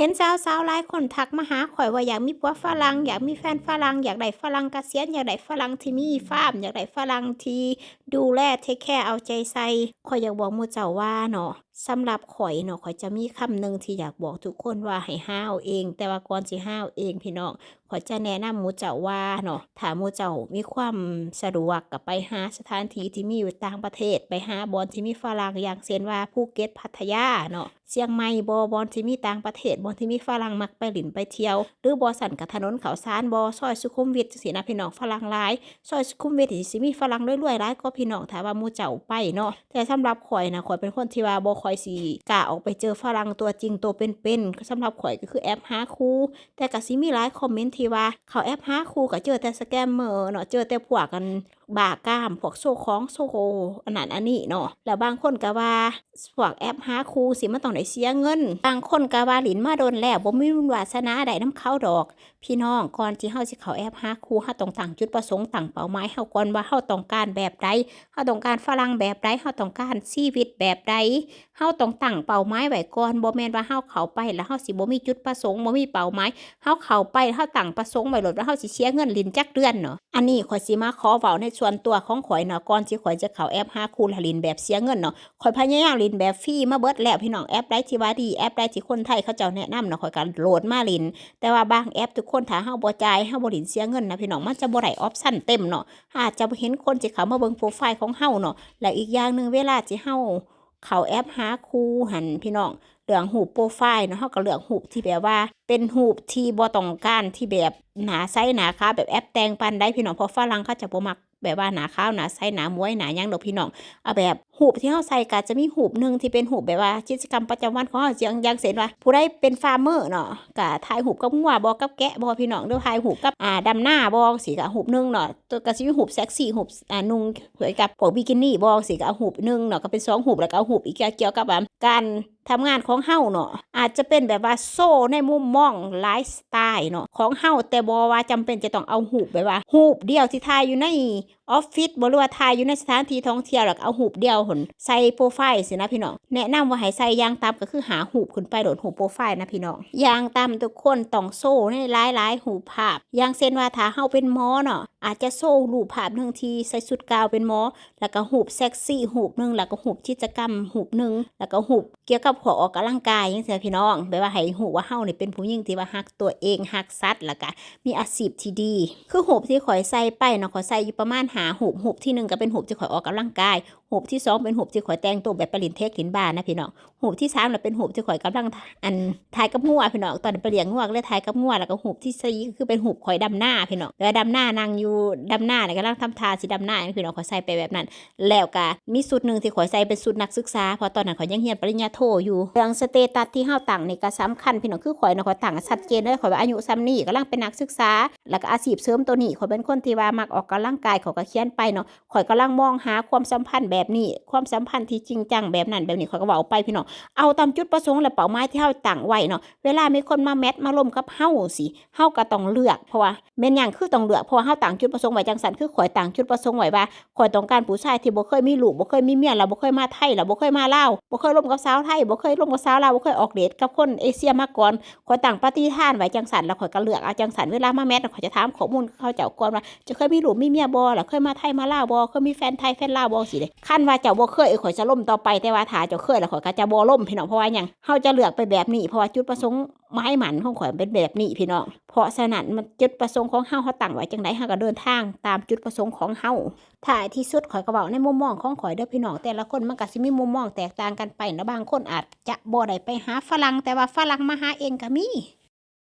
เห็นสาวสาวหลายคนทักมาหาข่อยว่าอยากมีผัวฝรั่งอยากมีแฟนฝรั่งอยากได้ฝรั่งเกษียณอยากได้ฝรั่งที่มีฟาร์มอยากได้ฝรั่งที่ดูแลเทคแคร์เอาใจใส่ข่อยอยากบอกมูเจ้าว่าเนาะ สำหรับข่อยเนาะข่อยจะมีคำหนึ่งที่อยากบอกทุกคนว่าให้ห้าวเอง แต่ว่าก่อนสิห้าวเองพี่น้องข่อยจะแนะนำมูเจ้าว่าเนาะถ้ามูเจ้ามีความสะดวกกับไปหาสถานที่ที่มีอยู่ต่างประเทศ ไปหาบอนที่มีฝรั่งอย่างเช่นว่าภูเก็ตพัทยาเนาะเชียงใหม่บอบอนที่มีต่างประเทศบอนที่มีฝรั่งมักไปหลินไปเที่ยว หรือบอสันกับถนนเขาวสารบอซอยสุขุมวิทจังสีนะพี่น้องฝรั่งหลายซอยสุขุมวิทนี่สิมีฝรั่งรวยๆหลายก็พี่น้องถ้าว่ามูเจ้าไปเนาะแต่สำหรับข่อยนะข่อยเป็นคนที่ว่าบ่ค่อยสิกล้าออกไปเจอฝรั่งตัวจริงตัวเป็นๆสำหรับข่อยก็คือแอปหาคู่แต่กะซิมีหลายคอมเมนต์ที่ว่าเขาแอปหาคู่ก็เจอแต่สแกมเมอร์เนาะเจอแต่พวกกัน บาก้ามพวกโซของโซโคอันนั้นอันนี้เนาะแล้วบางคนก็ว่าพวกแอปหาคู่สิมันต้องได้เสียเงิน บางคนก็ว่าหลินมาโดนแล้วบ่มีบุญวาสนาได้น้ำเขาดอก พี่น้องก่อนที่เฮาสิเข้าแอปหาคู่เฮาต้องตั้งจุดประสงค์ตั้งเป้าหมายเฮาก่อนว่าเฮาต้องการแบบใดเฮาต้องการฝรั่งแบบใดเฮาต้องการชีวิตแบบใดเฮาต้องตั้งเป้าหมายไว้ก่อนบ่แม่นว่าเฮาเข้าไปแล้วเฮาสิบ่มีจุดประสงค์บ่มีเป้าหมายเฮาเข้าไปเฮาตั้งประสงค์ไว้โลดว่าเฮาสิเสียเงินลินจักเดือนเนาะอันนี้ข่อยสิมาขอเว้าในส่วนตัวของข่อยเนาะก่อนที่ข่อยจะเข้าแอปหาคู่และลินแบบเสียเงินเนาะข่อยพยายามลินแบบฟรีมาเบิดแล้วพี่น้องแอปใดที่ว่าดีแอปใดที่คนไทยเขาเจ้าแนะนำเนาะข่อยก็โหลดมาลิน แต่ว่าบางแอปทุกคนถ้าเฮาบ่จ่ายเฮาบ่ลินเสียเงินนะพี่น้องมันจะบ่ได้ออปชั่นเต็มเนาะอาจจะเห็นคนที่เขามาเบิ่งโปรไฟล์ของเฮาเนาะและอีกอย่างหนึ่งเวลาที่เฮาเข้าแอปหาคูหันพี่น้องเรื่องหูโปรไฟล์เนาะเฮาก็เลือกหูที่แบบว่า เป็นหูที่บ่ต้องการที่แบบหนาไซส์หนาขาวแบบแอปแต่งปันได้พี่น้องเพราะฝรั่งเขาจะบ่มัก แบบว่าหนาข้าวหนาไส้หนาม้วยหนาหยังดอกพี่น้องเอาแบบ หูปที่เฮาใส่ก็จะมีหูปหนึ่งที่เป็นหูปแบบว่ากิจกรรมประจำวันของเฮาอย่างอย่างเช่นว่า ผู้ใดเป็นฟาร์มเมอร์เนาะก็ถ่ายหูปกับงัวบ่กับแกะบ่พี่น้องหรือถ่ายหูปกับอ่าดำหน้าบ่สิก็หูปหนึ่งเนาะตัวก็สิมีหูปเซ็กซี่หูปอ่านุ่งสวยกับพวกบิกินี่บ่สิก็เอาหูปหนึ่งเนาะก็เป็นสองหูปแล้วก็เอาหูปอีกเกี่ยวกับว่าการทำงานของเฮาเนาะอาจจะเป็นแบบว่าโซ่ในมุมมองไลฟ์สไตล์เนาะของเฮาแต่บอว่าจำเป็นจะต้องเอาหูปแบบว่าหูปเดียวที่ถ่ายอยู่ใน ออฟฟิศบ่รือว่าถ่ายอยู่ในสถานที่ท่องเที่ยวแล้วก็เอาหูปเดียวหนใส่โปรไฟล์สินะพี่น้องแนะนำว่าให้ใส่ยางตามก็คือหาหูปขึ้นไปโดดหูปโปรไฟล์นะพี่น้องยางตามทุกคนต้องโซ่ในหลายๆหูภาพยางเช่นว่าถ้าเฮาเป็นหมอเนาะอาจจะโซ่รูปภาพหนึ่งทีใส่ชุดกาวเป็นหมอ แล้วก็หูปเซ็กซี่หูปหนึ่งแล้วก็หูปกิจกรรมหูปหนึ่งแล้วก็หูปเกี่ยวกับหัวออกกำลังกายยังเสียพี่น้องแบบว่าให้หูว่าเฮาเนี่ยเป็นผู้หญิงที่ว่าฮักตัวเองฮักสัตว์แล้วก็มีอาชีพที่ดี คือหูปที่ข่อยใส่ไปเนาะข่อยใส่อยู่ประมาณหาหุบหุบที่หนึ่งก็เป็นหูปที่ข่อยออกกำลังกาย หูปที่สองเป็นหูปที่ข่อยแต่งตัวแบบปรินเทคลินบาร์นะพี่น้องหูปที่สามน่ะเป็นหูปที่ข่อยกำลังอันถ่ายกับงัวพี่น้องตอนนนไปเลี้ยงงัวก็เลยถ่ายกับงัวแล้วก็หูปที่สี่ก็คือเป็นหูปข่อยดำหน้าพี่น้องแล้วดำหน้านางอยู่ดำหน้าเนี่ยกำลังทำทาสิดำหน้านี่พี่น้องข่อยใส่ไปแบบนั้น แล้วก็มีสุดหนึ่งที่ข่อยใส่เป็นสุดนักศึกษาพราะตอนนั้นข่อยยังเรียนปริญญาโทอยู่เรื่องสเตตัสที่เฮาตั้งนี่ก็สำคัญพี่น้องคือข่อยนาะข่อยตั้งชัดเจนเลยข่อยว่าอายุซ้ำนี้กำลังเป็นนักศึกษา แล้วก็อาชีพเสริมตัวนี้ข่อยเป็นคนที่ว่ามักออกกำลังกายข่อยก็เขียนไปเนาะข่อยกำลังมองหาความสัมพันธ์แบบนี้ความสัมพันธ์ที่จริงจังแบบนั้นแบบนี้ข่อยก็เว้าไปพี่น้องเอาตามจุดประสงค์และเป้าหมายที่เฮาตั้งไว้เนาะเวลามีคนมาแมทมาล่มกับเฮาสิเฮาก็ต้องเลือกเพราะว่าแม่นหยังคือต้องเลือกเพราะว่าเฮาตั้งจุดประสงค์ไว้จังซั่นคือข่อยตั้งจุดประสงค์ไว้ว่าข่อยต้องการผู้ชายที่บ่เคยมีลูกบ่เคยมีเมียแล้วบ่เคยมาไทยแล้วบ่เคยมาลาวบ่เคยร่มกับสาวไทยบ่เคยร่มกับสาวลาวบ่เคยออกเดทกับคนเอเชียมาก่อนข่อยตั้งปฏิฐานไว้จังสันแล้วข่อยก็เลือกเอาจังสันเวลามาแมทข่อยจะถามข้อมูลเขาเจ้าก่อนว่าจะเคยมีลูกมีเมียบ่ล่ะเคยมาไทยมาลาวบ่เคยมีแฟนไทยแฟนลาวบ่สิเด้คันว่าเจ้าบ่เคยข่อยจะล่มต่อไปแต่ว่าถ้าเจ้าเคยแล้วข่อยก็จะบ่ล่มพี่น้องเพราะว่าหยังเฮาจะเลือกไปแบบนี้เพราะว่าจุดประสงค์ไม้หมันของข่อยเป็นแบบนี้พี่น้องเพราะฉะนั้นมันจุดประสงค์ของเฮาเฮาตั้งไว้จังไดเฮาก็เดินทางตามจุดประสงค์ของเฮาถ่าที่สุดข่อยก็บอกในมุมมองของข่อยเด้อพี่น้องแต่ละคนมันก็สิมีมุมมองแตกต่างกันไปนะบางคนอาจจะบ่ได้ไปหาฝรั่งแต่ว่าฝรั่งมาหาเองก็มี